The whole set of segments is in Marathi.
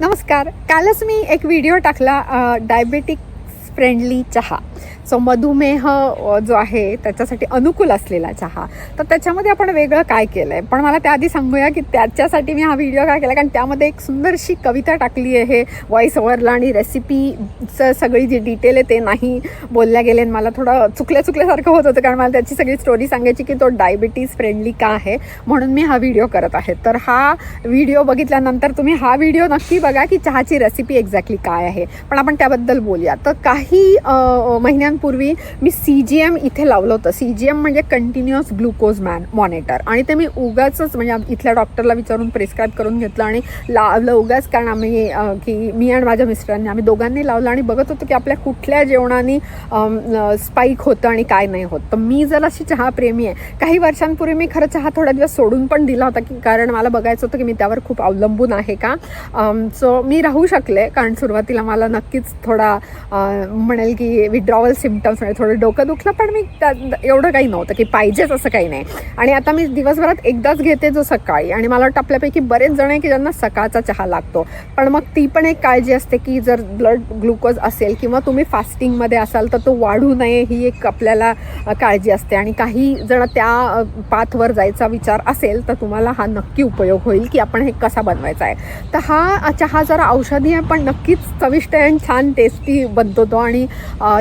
नमस्कार. कालच मी एक व्हिडिओ टाकला डायबेटिक फ्रेंडली चहा. सो मधुमेह जो आहे त्याच्यासाठी अनुकूल असलेला चहा. तर त्याच्यामध्ये आपण वेगळं काय केलं आहे पण मला त्याआधी सांगूया की त्याच्यासाठी मी हा व्हिडिओ काय केला? कारण त्यामध्ये एक सुंदरशी कविता टाकली आहे व्हॉइस ओव्हरला आणि रेसिपीचं सगळी जी डिटेल आहे ते नाही बोलल्या गेले. आणि मला थोडं चुकल्या चुकल्यासारखं होत होतं कारण मला त्याची सगळी स्टोरी सांगायची की तो डायबिटीज फ्रेंडली का आहे म्हणून मी हा व्हिडिओ करत आहे. तर हा व्हिडिओ बघितल्यानंतर तुम्ही हा व्हिडिओ नक्की बघा की चहाची रेसिपी एक्झॅक्टली काय आहे. पण आपण त्याबद्दल बोलूया. तर काही महिन्यां महिन्यांपूर्वी मी सी जी एम इथे लावलं होतं. सी जी एम म्हणजे कंटिन्युअस ग्लुकोज मॅन मॉनिटर आणि ते मी उगाच म्हणजे इथल्या डॉक्टरला विचारून प्रिस्क्राईब करून घेतलं आणि लावलं उगाच. कारण आम्ही की मी आणि माझ्या मिस्टरांनी आम्ही दोघांनी लावलं आणि बघत होतो की आपल्या कुठल्या जेवणाने स्पाईक होतं आणि काय नाही होत. तर मी जर अशी चहा प्रेमी आहे काही वर्षांपूर्वी मी खरं चहा थोड्या दिवस सोडून पण दिला होता की कारण मला बघायचं होतं की मी त्यावर खूप अवलंबून आहे का? सो मी राहू शकले. कारण सुरुवातीला मला नक्कीच थोडा म्हणेल की विड्रॉवल सिमटम्स म्हणजे थोडं डोकं दुखलं पण मी त्या एवढं काही नव्हतं की पाहिजेच असं काही नाही. आणि आता मी दिवसभरात एकदाच घेते जो सकाळी. आणि मला वाटतं आपल्यापैकी बरेच जण आहे की ज्यांना सकाळचा चहा लागतो. पण मग ती पण एक काळजी असते की जर ब्लड ग्लुकोज असेल किंवा तुम्ही फास्टिंगमध्ये असाल तर तो वाढू नये ही एक आपल्याला काळजी असते. आणि काही जण त्या पाथवर जायचा विचार असेल तर तुम्हाला हा नक्की उपयोग होईल की आपण हे कसा बनवायचा आहे. तर हा चहा जरा औषधी आहे पण नक्कीच चविष्ट आहे आणि छान टेस्टी बनतो तो. आणि अ,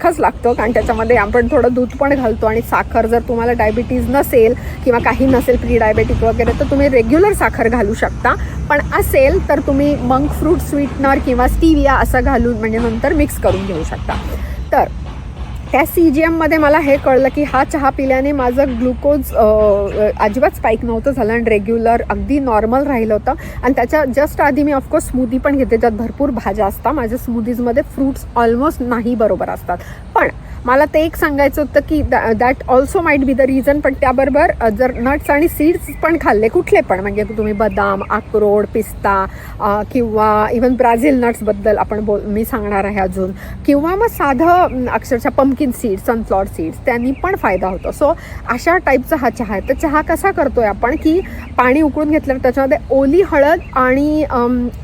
सारखाच लागतो कारण त्याच्यामध्ये आपण थोडं दूध पण घालतो आणि साखर जर तुम्हाला डायबिटीज नसेल किंवा काही नसेल प्री डायबेटिक वगैरे तर तुम्ही रेग्युलर साखर घालू शकता. पण असेल तर तुम्ही मंक फ्रूट स्वीटनर किंवा स्टीविया असं घालून म्हणजे नंतर मिक्स करून घेऊ शकता. तर त्या सी जी एममध्ये मला हे कळलं की हा चहा पिल्याने माझं ग्लुकोज अजिबात स्पाईक नव्हतं झालं आणि रेग्युलर अगदी नॉर्मल राहिलं होतं. आणि त्याच्या जस्ट आधी मी ऑफकोर्स स्मूदी पण घेते ज्यात भरपूर भाज्या असतात. माझ्या स्मूदीजमध्ये फ्रूट्स ऑलमोस्ट नाही बरोबर असतात. पण मला ते एक सांगायचं होतं की that also might be the reason पण त्याबरोबर जर नट्स आणि सीड्स पण खाल्ले कुठले पण म्हणजे तुम्ही बदाम अक्रोड पिस्ता किंवा इवन ब्राझील नट्सबद्दल आपण बोल मी सांगणार आहे अजून. किंवा मग साधं अक्षरशः पंपकिन सीड्स सनफ्लॉवर सीड्स त्यांनी पण फायदा होतो. सो अशा टाईपचा हा चहा आहे. तर चहा कसा करतो आहे आपण की पाणी उकळून घेतल्यावर त्याच्यामध्ये ओली हळद आणि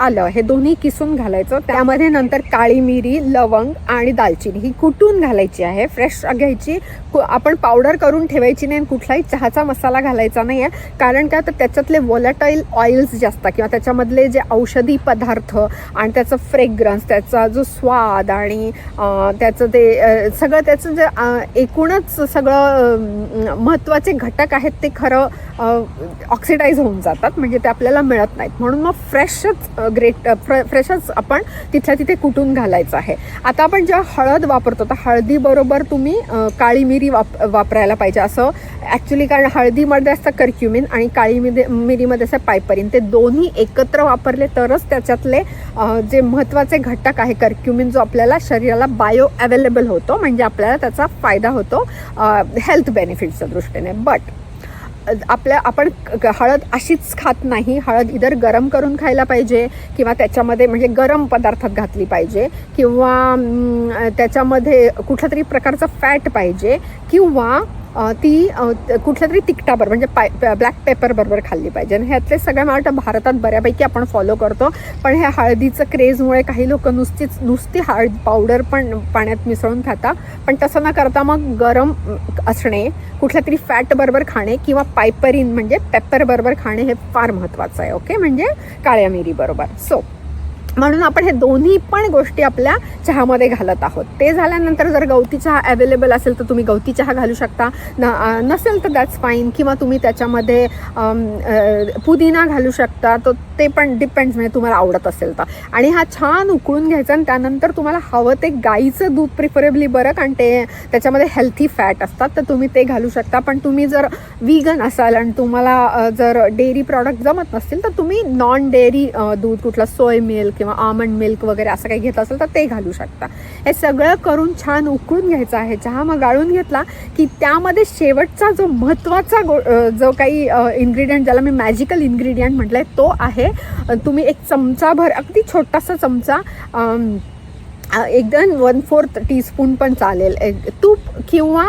आलं हे दोन्ही किसून घालायचं. त्यामध्ये नंतर काळी मिरी लवंग आणि दालचिनी ही कुटून घालायची आहे. फ्रेश घ्यायची आपण पावडर करून ठेवायची नाही आणि कुठलाही चहाचा मसाला घालायचा नाही आहे कारण काय तर त्याच्यातले वॉलेटाईल ऑइल्स जे असतात किंवा त्याच्यामधले जे औषधी पदार्थ आणि त्याचं फ्रेग्रन्स त्याचा जो स्वाद आणि त्याचं ते सगळं त्याचं जे एकूणच सगळं महत्त्वाचे घटक आहेत ते खरं ऑक्सिडाईज होऊन जातात. म्हणजे ते आपल्याला मिळत नाहीत. म्हणून मग फ्रेशच ग्रेट फ्रेशच आपण तिथल्या तिथे कुटून घालायचं आहे. आता आपण जेव्हा हळद वापरतो तर हळदी बरोबर तुम्ही काळी मिरी वाप वापरायला पाहिजे. असं ॲक्च्युली कारण हळदीमध्ये असतं कर्क्युमिन आणि काळी मिरी मिरीमध्ये असं पायपरीन ते दोन्ही एकत्र वापरले तरच त्याच्यातले जे महत्त्वाचे घटक आहे कर्क्युमिन जो आपल्याला शरीराला बायो अवेलेबल होतो म्हणजे आपल्याला त्याचा फायदा होतो हेल्थ बेनिफिट्सच्या दृष्टीने. बट आपल्या आपण क- हळद अशीच खात नाही. हळद इधर गरम करून खायला पाहिजे किंवा त्याच्यामध्ये म्हणजे गरम पदार्थात घातली पाहिजे किंवा त्याच्यामध्ये कुठल्या तरी प्रकारचं फॅट पाहिजे किंवा ती कुठल्या तरी तिखटाबरोबर म्हणजे पाय ब्लॅक पेपर बरोबर खाल्ली पाहिजे. आणि ह्यातले सगळ्या मला वाटतं भारतात बऱ्यापैकी आपण फॉलो करतो. पण ह्या हळदीचं क्रेजमुळे काही लोक नुसतीच नुसती हळद पावडर पण पाण्यात मिसळून खाता. पण तसं न करता मग गरम असणे कुठल्या तरी फॅट बरोबर खाणे किंवा पायपरीन म्हणजे पेपर बरोबर खाणे हे फार महत्त्वाचं आहे ओके म्हणजे काळ्या मिरीबरोबर सो म्हणून आपण हे दोन्ही पण गोष्टी आपल्या चहामध्ये घालत आहोत. ते झाल्यानंतर जर गवती चहा अवेलेबल असेल तर तुम्ही गवती चहा घालू शकता. न नसेल तर दॅट्स फाईन किंवा तुम्ही त्याच्यामध्ये पुदिना घालू शकता. तो ते पण डिपेंड्स म्हणजे तुम्हाला आवडत असेल तर. आणि हा छान उकळून घ्यायचा आणि त्यानंतर तुम्हाला हवं ते गाईचं दूध प्रिफरेबली बरं कारण ते त्याच्यामध्ये हेल्थी फॅट असतात. तर तुम्ही ते घालू शकता. पण तुम्ही जर विगन असाल आणि तुम्हाला जर डेअरी प्रॉडक्ट जमत नसतील तर तुम्ही नॉन डेअरी दूध कुठलं सोय मिल्क किंवा आमंड मिल्क वगैरे असं काही घेत असेल तर ते घालू शकता. हे सगळं करून छान उकळून घ्यायचं आहे. चहा मग गाळून घेतला की त्यामध्ये शेवटचा जो महत्त्वाचा गो जो काही इन्ग्रेडियंट ज्याला मी मॅजिकल इन्ग्रेडियंट म्हटलं आहे तो आहे तुम्ही एक चमचाभर अगदी छोटासा चमचा एकदम वन फोर्थ टीस्पून पण चालेल. एक तूप किंवा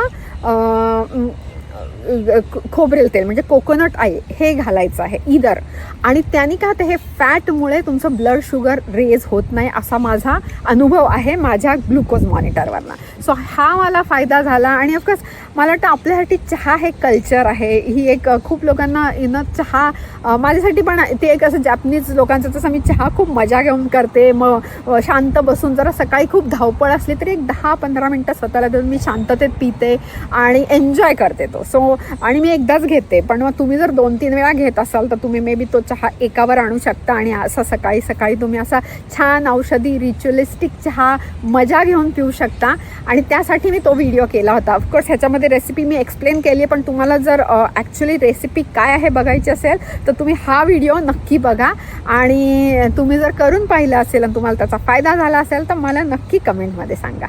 खोबरेल तेल म्हणजे कोकोनट ऑइल हे घालायचं आहे इदर. आणि त्यांनी काय होतं हे फॅटमुळे तुमचं ब्लड शुगर रेज होत नाही असा माझा अनुभव आहे माझ्या ग्लुकोज मॉनिटरवरनं. सो हा मला फायदा झाला आणि ऑफकोर्स मला वाटतं आपल्यासाठी चहा हे कल्चर आहे. ही एक खूप लोकांना इन चहा माझ्यासाठी पण ते एक असं जॅपनीज लोकांचं तसं मी चहा खूप मजा घेऊन करते मग शांत बसून जरा सकाळी खूप धावपळ असली तरी एक दहा पंधरा मिनटं स्वतःला देऊन मी शांततेत पिते आणि एन्जॉय करते तो. सो आणि मी एकदाच घेते. पण मग तुम्ही जर दोन तीन वेळा घेत असाल तर तुम्ही मे बी तो चहा एकावर आणू शकता आणि असा सकाळी सकाळी तुम्ही असा छान औषधी रिच्युअलिस्टिक चहा मजा घेऊन पिऊ शकता. आणि त्यासाठी मी तो व्हिडिओ केला होता. ऑफकोर्स ह्याच्यामध्ये रेसिपी मी एक्सप्लेन केली आहे पण तुम्हाला जर ॲक्च्युली रेसिपी काय आहे बघायची असेल तर तुम्ही हा व्हिडिओ नक्की बघा. आणि तुम्ही जर करून पाहिलं असेल आणि तुम्हाला त्याचा फायदा झाला असेल तर मला नक्की कमेंटमध्ये सांगा.